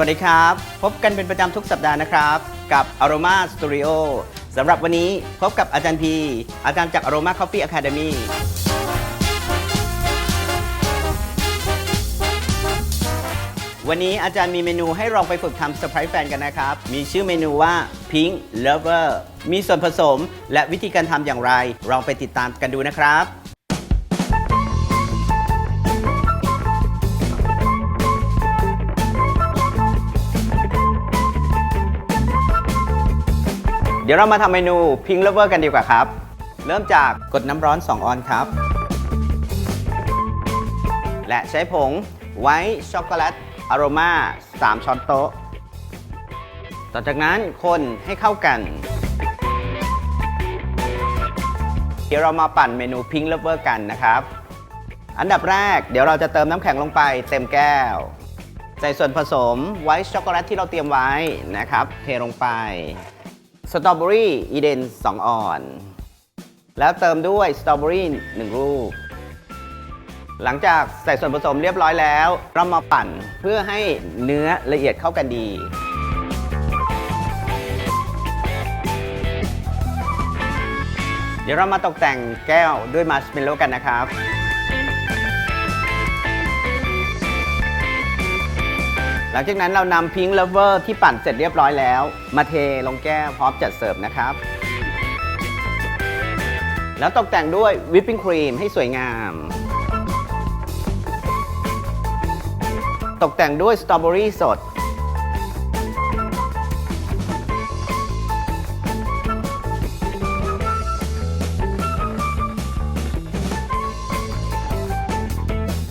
วัสดีครับ พบกันเป็นประจำทุกสัปดาห์นะครับ กับ Aroma Studio สำหรับวันนี้พบกับอาจารย์พี อาจารย์จาก Aroma Coffee Academy วันนี้อาจารย์มีเมนูให้ลองไปฝึกทำเซอร์ไพรส์แฟนกันนะครับ มีชื่อเมนูว่า Pink Lover มีส่วนผสมและวิธีการทำอย่างไรลองไปติดตามกันดูนะครับ ดี๋ยวเรามาทำเมนู Pink Lover กันดีกว่าครับ เริ่มจากกดน้ำร้อน 2 ออนครับ และใช้ผงไวท์ช็อกโกแลตอโรมา3ช้อนโต๊ะ ต่อจากนั้นคนให้เข้ากัน เดี๋ยวเรามาปั่นเมนู Pink Lover กันนะครับ อันดับแรกเดี๋ยวเราจะเติมน้ำแข็งลงไปเต็มแก้ว ใส่ส่วนผสมไวท์ช็อกโกแลตที่เราเตรียมไว้นะครับ เทลงไป สตรอเบอรี่อีเดน2ออน แล้วเติมด้วยสตรอเบอรี่1ลูก หลังจากใส่ส่วนผสมเรียบร้อยแล้ว เรามาปั่นเพื่อให้เนื้อละเอียดเข้ากันดีเดี๋ยวเรามาตกแต่งแก้วด้วยมาร์ชเมลโล่กันนะครับ หลังจากนั้นเรานำพิงค์เลเวอร์ที่ปั่นเสร็จเรียบร้อยแล้ว มาเทลงแก้วพร้อมจัดเสิร์ฟนะครับ แล้วตกแต่งด้วยวิปปิ้งครีมให้สวยงาม ตกแต่งด้วยสตรอเบอรี่สด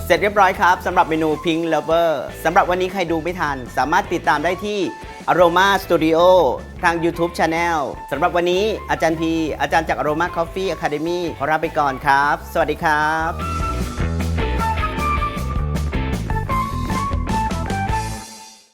เสร็จเรียบร้อยครับสำหรับเมนู Pink Lover สำหรับวันนี้ใครดูไม่ทัน สามารถติดตามได้ที่ Aroma Studio ทาง YouTube Channel สำหรับวันนี้อาจารย์พีอาจารย์จาก Aroma Coffee Academy ขอลาไปก่อนครับ สวัสดีครับ